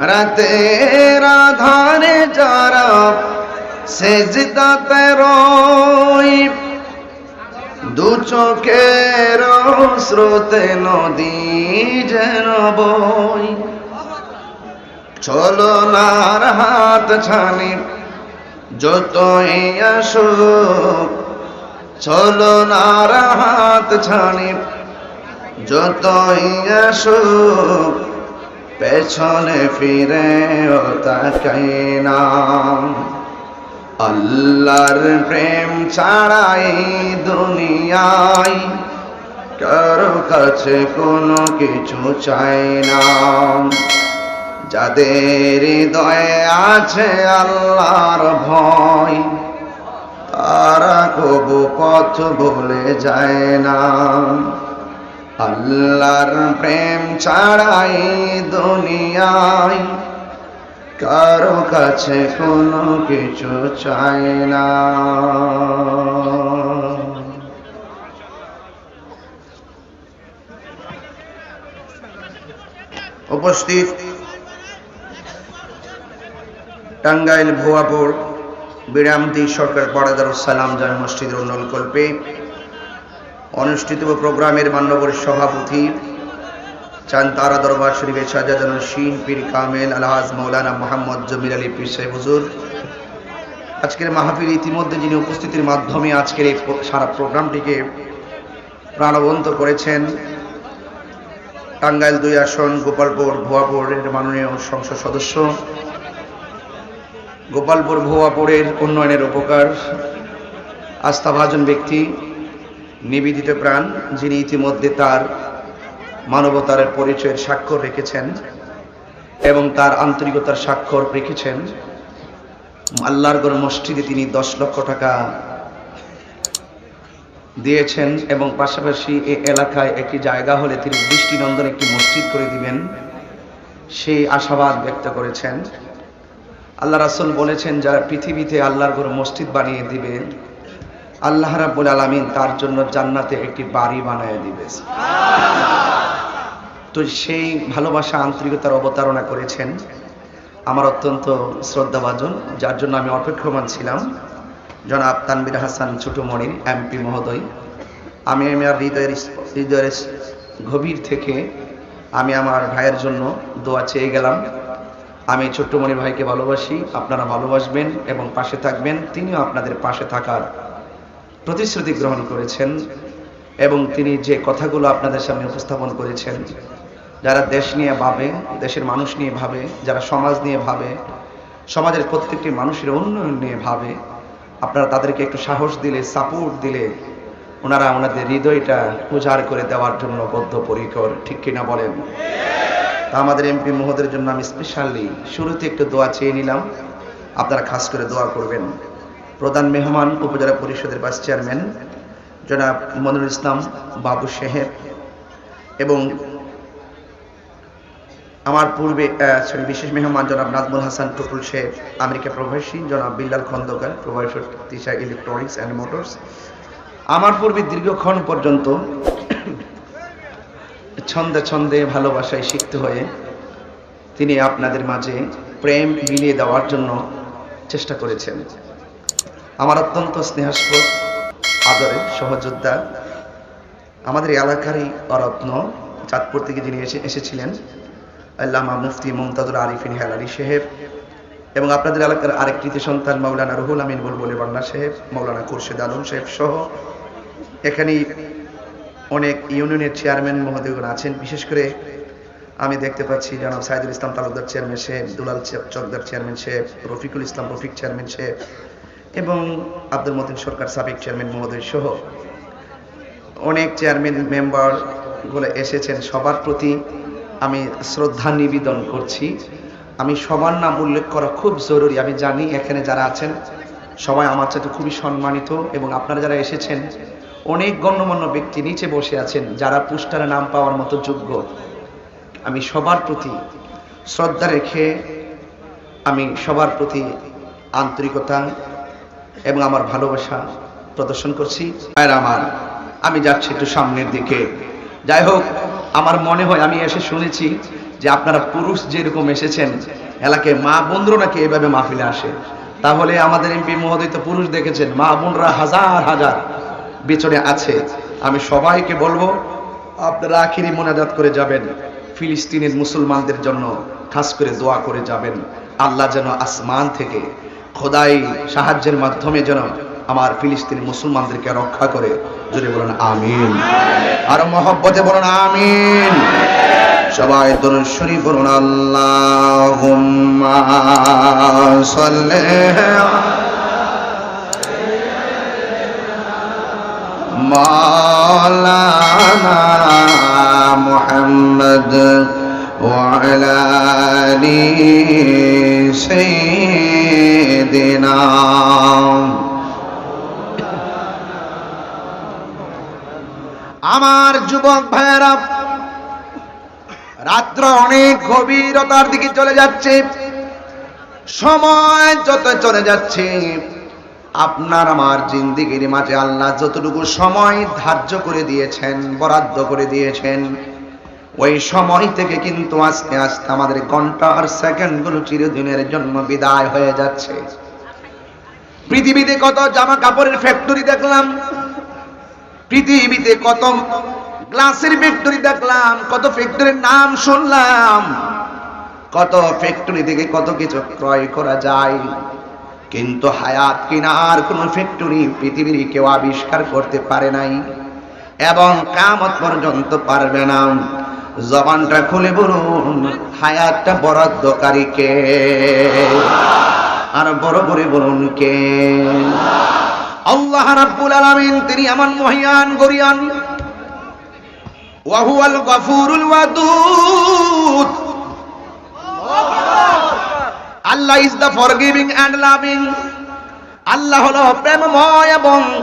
রাতে রাধানে যারা সেজদাতে রই দু চোখের স্রোতে নদী যেন বই চলো নার হাত ছানি, যতই আসুক, চলো নার হাত ছানি, যতই আসুক পেছনে ফিরে ও তাকাই না। আল্লাহর প্রেম ছাড়াই দুনিয়ায় কারও কাছে কোনো কিছু চাই না। যাদের হৃদয়ে আছে আল্লাহর ভয়, তারা কবু পথ ভুলে যায় না। আল্লাহর প্রেম ছাড়াই দুনিয়ায় কারও কাছে কোনো কিছু চায় না। উপস্থিত টাঙ্গাইল ভুয়াপুর বিরামদি সরকার পরাদারুস সালাম জামে মসজিদের উন্নয়ন কল্পে। অনুষ্ঠিত প্রোগ্রামের মান্যবর সভাপতি চান তারা দরবার শরীফের সাজাদান শিন পীর কামেল আলহাজ মৌলানা মোহাম্মদ জমির আলী পীর সাহেব হুজুর। আজকের মাহফিল ইতিমধ্যে যিনি উপস্থিতির মাধ্যমে আজকের এই সারা প্রোগ্রামটিকে প্রাণবন্ত করেছেন, টাঙ্গাইল দুই আসন, গোপালপুর ভুয়াপুরের মাননীয় সংসদ সদস্য, গোপালপুর ভুয়াপুরের উন্নয়নের উপকার, আস্থাভাজন ব্যক্তি নিবেদিত প্রাণ, যিনি ইতিমধ্যে তার মানবতার পরিচয়ের স্বাক্ষর রেখেছেন এবং তার আন্তরিকতার স্বাক্ষর রেখেছেন। আল্লাহর গড় মসজিদে তিনি দশ লক্ষ টাকা দিয়েছেন এবং পাশাপাশি এই এলাকায় একটি জায়গা হলে তিনি দৃষ্টিনন্দন একটি মসজিদ করে দিবেন। সেই আশাবাদ ব্যক্ত করেছেন। আল্লাহ রাসুল বলেছেন, যারা পৃথিবীতে আল্লাহর গড় মসজিদ বানিয়ে দিবে আল্লাহ রাব্বুল আলামিন তার জন্য জান্নাতে একটি বাড়ি বানিয়ে দিবে। তো সেই ভালোবাসা, আন্তরিকতার অবতারণা করেছেন আমার অত্যন্ত শ্রদ্ধাভাজন, যার জন্য আমি অপেক্ষমান ছিলাম। জনাব তানবির হাসান ছোটমণির এমপি মহোদয়, আমি আমার হৃদয়ের হৃদয়ের গভীর থেকে আমি আমার ভাইয়ের জন্য দোয়া চেয়ে গেলাম। আমি ছোট্টমণি ভাইকে ভালোবাসি, আপনারা ভালোবাসবেন এবং পাশে থাকবেন, তিনিও আপনাদের পাশে থাকার প্রতিশ্রুতি গ্রহণ করেছেন এবং তিনি যে কথাগুলো আপনাদের সামনে উপস্থাপন করেছেন, যারা দেশ নিয়ে ভাবে, দেশের মানুষ নিয়ে ভাবে, যারা সমাজ নিয়ে ভাবে, সমাজের প্রত্যেকটি মানুষের উন্নয়ন নিয়ে ভাবে, আপনারা তাদেরকে একটু সাহস দিলে সাপোর্ট দিলে, ওনারা ওনাদের হৃদয়টা উজাড় করে দেওয়ার জন্য বদ্ধপরিকর, ঠিক কিনা বলেন? তা আমাদের এমপি মহোদের জন্য আমি স্পেশালি শুরুতে একটু দোয়া চেয়ে নিলাম। আপনারা খাস করে দোয়া করবেন। প্রধান মেহমান উপজেলা পরিষদের ভাইস চেয়ারম্যান জনাব মনুর ইসলাম বাবু সাহেব এবং আমার পূর্বে বিশেষ মেহমান জনাব নাজমুল হাসান টুটুল শেখ আমেরিকা প্রবাসী, জনাব বিল্লাল খন্দকার প্রভাষক তিশা ইলেকট্রনিক্স অ্যান্ড মোটরস আমার পূর্বে দীর্ঘক্ষণ পর্যন্ত ছন্দে ছন্দে ভালোবাসায় শিখতে হয়ে তিনি আপনাদের মাঝে প্রেম মিলিয়ে দেওয়ার জন্য চেষ্টা করেছেন। আমার অত্যন্ত স্নেহাস্পদ আদরের সহযোদ্ধা, আমাদের এলাকারই অরত্ন, চাঁদপুর থেকে যিনি এসে এসেছিলেন, আল্লামা মুফতি মমতাজুল আরিফিন হেলালি সাহেব, এবং আপনাদের এলাকার আরেক সন্তান মৌলানা রুহুল আমিন বুলবুলি বান্না সাহেব মৌলানা খুরশেদ আলম সাহেব সহ এখানে অনেক ইউনিয়নের চেয়ারম্যান মহোদয়গণ আছেন। বিশেষ করে আমি দেখতে পাচ্ছি জনাব সাইদুল ইসলাম তালুকদার চেয়ারম্যান সাহেব, দুলাল চকদার চেয়ারম্যান সাহেব, রফিকুল ইসলাম রফিক চেয়ারম্যান সাহেব এবং আব্দুল মতিন সরকার সাবেক চেয়ারম্যান মহোদয় সহ অনেক চেয়ারম্যান মেম্বারগুলো এসেছেন। সবার প্রতি আমি শ্রদ্ধা নিবেদন করছি। আমি সবার নাম উল্লেখ করা খুব জরুরি। আমি জানি এখানে যারা আছেন, সবাই আমার সাথে খুবই সম্মানিত এবং আপনারা যারা এসেছেন, অনেক গণ্যমান্য ব্যক্তি নিচে বসে আছেন যারা পুস্টারে নাম পাওয়ার মতো যোগ্য। আমি সবার প্রতি শ্রদ্ধা রেখে আমি সবার প্রতি আন্তরিকতা এবং আমার ভালোবাসা প্রদর্শন করছি। আর আমার, আমি যাচ্ছি একটু সামনের দিকে। যাই হোক, আমার মনে হয় আমি এসে শুনেছি যে আপনারা পুরুষ যেরকম এসেছেন, এলাকায় মা বোনরা নাকি এভাবে মাহফিলে আসে। তাহলে আমাদের এমপি মহোদয় তো পুরুষ দেখেছেন, মা বোনরা হাজার হাজার পেছনে আছে। আমি সবাইকে বলব, আপনারা আখিরি মোনাজাত করে যাবেন। ফিলিস্তিনের মুসলমানদের জন্য খাস করে দোয়া করে যাবেন। আল্লাহ যেন আসমান থেকে খোদাই সাহায্যের মাধ্যমে যেন আমার ফিলিস্তিনি মুসলমানদেরকে রক্ষা করে। যদি বলেন, আমিন। আর মহব্বতে বলুন, আমিন। সবাই দরুদ শুরু বলুন আল্লাহ সাল্লি মাওলানা وعلى آل سيدنا আমার যুবক ভাইয়েরা রাত্র অনেক গভীরতার দিকে চলে যাচ্ছে সময় যত চলে যাচ্ছে আপনার আমার জিন্দিগির মাঝে আল্লাহ যতটুকু সময় ধার্য করে দিয়েছেন বরাদ্দ করে দিয়েছেন ওই সময় থেকে কিন্তু আস্তে আস্তে আমাদের ঘণ্টা আর সেকেন্ডগুলো চিরদিনের জন্য বিদায় হয়ে যাচ্ছে। পৃথিবীতে কত জামা কাপড়ের ফ্যাক্টরি দেখলাম, পৃথিবীতে কত গ্লাসের ফ্যাক্টরি দেখলাম, কত ফ্যাক্টরির নাম শুনলাম, কত ফ্যাক্টরি থেকে কত কিছু ক্রয় করা যায়। কিন্তু হায়াত কিনার কোন ফ্যাক্টরি পৃথিবীর কেউ আবিষ্কার করতে পারে নাই এবং কামত পর্যন্ত পারবে না। জবানটা খুলে বলুন, হায়াতটা বরাদ্দকারী কে? আর বড় করে বলুন কে? আল্লাহ রাব্বুল আলামিন, তিনি এমন মহিয়ান গরিয়ান। ওয়াহুয়াল গফুরুল Wadud. Allah is the forgiving and loving Allah হলো প্রেমময় এবং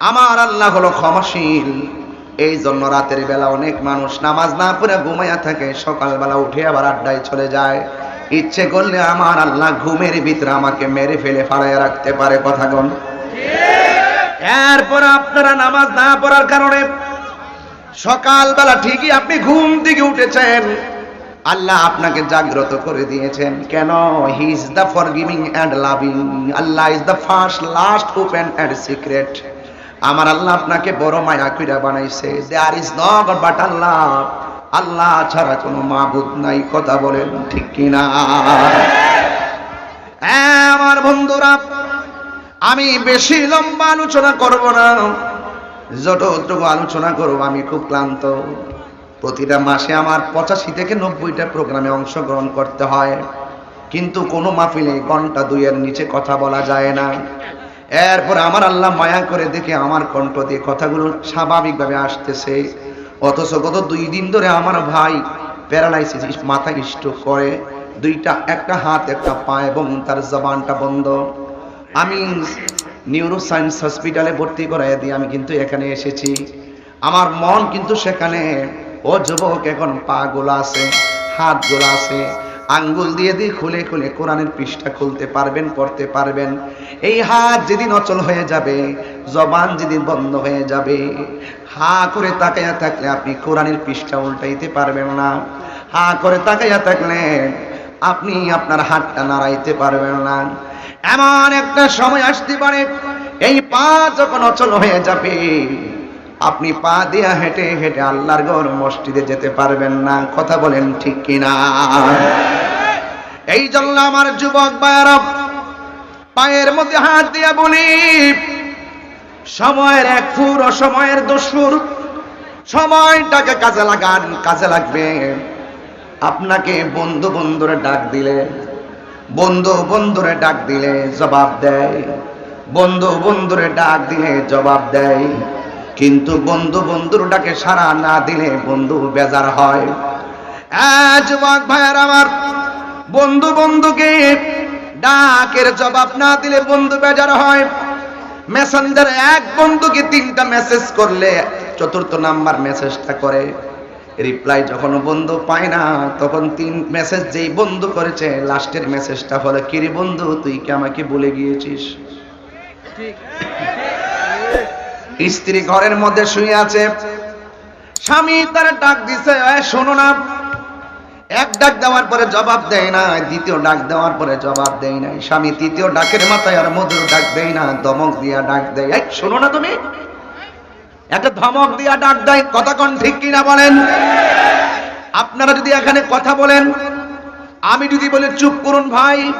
আমার আল্লাহ হলো ক্ষমাশীল। এই জন্য রাতের বেলা অনেক মানুষ নামাজ না পড়ে ঘুমাইয়া থাকে, সকালবেলা উঠে আবার আড্ডায় চলে যায়। ইচ্ছে করলে আমার আল্লাহ ঘুমের ভিতরে আমাকে মেরে ফেলে ফাড়াইয়া রাখতে পারে কথা গণ এরপর আপনারা নামাজ না পড়ার কারণে সকালবেলা ঠিকই আপনি ঘুম থেকে উঠেছেন। আল্লাহ আপনাকে জাগ্রত করে দিয়েছেন। কেন? He is the forgiving and loving Allah is the first last open and secret আমার আল্লাহ আপনাকে বড় মায়া কইরা বানাইছে। There is not but Allah. আল্লাহ ছাড়া কোনো মাবুদ নাই, কথা বলেন ঠিক কিনা? হ্যাঁ আমার বন্ধুরা, আমি বেশি লম্বা আলোচনা করব না। যতটুকু আলোচনা করব, আমি খুব ক্লান্ত। প্রতিটা মাসে আমার পঁচাশি থেকে নব্বইটা প্রোগ্রামে অংশগ্রহণ করতে হয়। কিন্তু কোনো মাহফিলে ঘণ্টা দুইয়ের নিচে কথা বলা যায় না। এরপর আমার আল্লাহ মায়া করে দেখে আমার কণ্ঠ দিয়ে কথাগুলো স্বাভাবিকভাবে আসতেছে। অথচ গত দুই দিন ধরে আমার ভাই প্যারালাইসিস মাথা স্ট্রোক করে। দুইটা, একটা হাত, একটা পা এবং তার জবানটা বন্ধ। আমি নিউরো সায়েন্স হসপিটালে ভর্তি করাই দিয়ে আমি কিন্তু এখানে এসেছি। আমার মন কিন্তু সেখানে, ও যুবক এখন পা গোলা আছে, হাত গোলা আছে। আঙ্গুল দিয়ে দিয়ে খুলে খুলে কোরআনের পৃষ্ঠা খুলতে পারবেন, পড়তে পারবেন। এই হাত যেদিন অচল হয়ে যাবে, জবান যেদিন বন্ধ হয়ে যাবে, হা করে তাকাইয়া থাকলে আপনি কোরআনের পৃষ্ঠা উল্টাইতে পারবেন না। হা করে তাকাইয়া থাকলে আপনি আপনার হাতটা নাড়াইতে পারবেন না। এমন একটা সময় আসতে পারে, এই পা যখন অচল হয়ে যাবে, আপনি পা দিয়া হেঁটে হেঁটে আল্লাহর ঘর মসজিদে যেতে পারবেন না। কথা বলেন ঠিক কিনা? এই জন্য আমার যুবক বায়ারা পায়ের মধ্যে হাত দিয়া বলি, সময়ের এক ফুর অসময়ের দস্যুর সময়টাকে কাজে লাগান, কাজে লাগবে। আপনাকে বন্ধু বন্ধুরে ডাক দিলে, বন্ধু বন্ধুরে ডাক দিলে জবাব দেয়। বন্ধু বন্ধুরে ডাক দিলে জবাব দেয়। কিন্তু বন্ধু বন্ধুর ডাকে সারা না দিলে বন্ধু বেজার হয়। যুবক ভাইয়ার আমার বন্ধু বন্ধুকে ডাকের জবাব না দিলে বন্ধু বেজার হয়। মেসেঞ্জার এক বন্ধুকে তিনটা মেসেজ করলে চতুর্থ নাম্বার মেসেজটা করে। রিপ্লাই যখন বন্ধু পায় না তখন তিন মেসেজ যেই বন্ধু করেছে লাস্টের মেসেজটা হলো কিরে বন্ধু তুই কি আমাকে বলে গিয়েছিস? স্ত্রী ঘরের মধ্যে শুয়ে আছে। স্বামী তার ডাক দিছে "এ, শোনো না এক ডাক দেওয়ার পরে জবাব দেয় না দ্বিতীয় ডাক দেওয়ার পরে জবাব দেয় না স্বামী তৃতীয় ডাকের মাথায় আর মধুর ডাক দেয় না দমক দিয়া ডাক দেয়। এই, শোনো না তুমি। একটা ধমক দিয়া ডাক দেয়, কথা কোন ঠিক কিনা বলেন? আপনারা যদি এখানে কথা বলেন, আমি যদি বলি, চুপ করুন ভাই,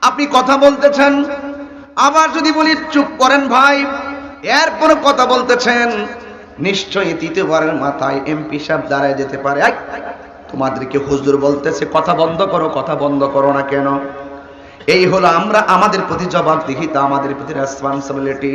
আপনি কথা বলতেছেন। আবার যদি বলি, চুপ করেন ভাই এরপর কথা বলতেছেন। নিশ্চয়ই তৃতীয়বারের মাথায় এমপি সাহেব দাঁড়ায় যেতে পারে। তোমাদেরকে হুজুর বলতেছে, কথা বন্ধ করো, কথা বন্ধ করো না কেন? এই হলো আমরা, আমাদের প্রতি জবাবদিহিতা, আমাদের প্রতি রেসপন্সিবিলিটি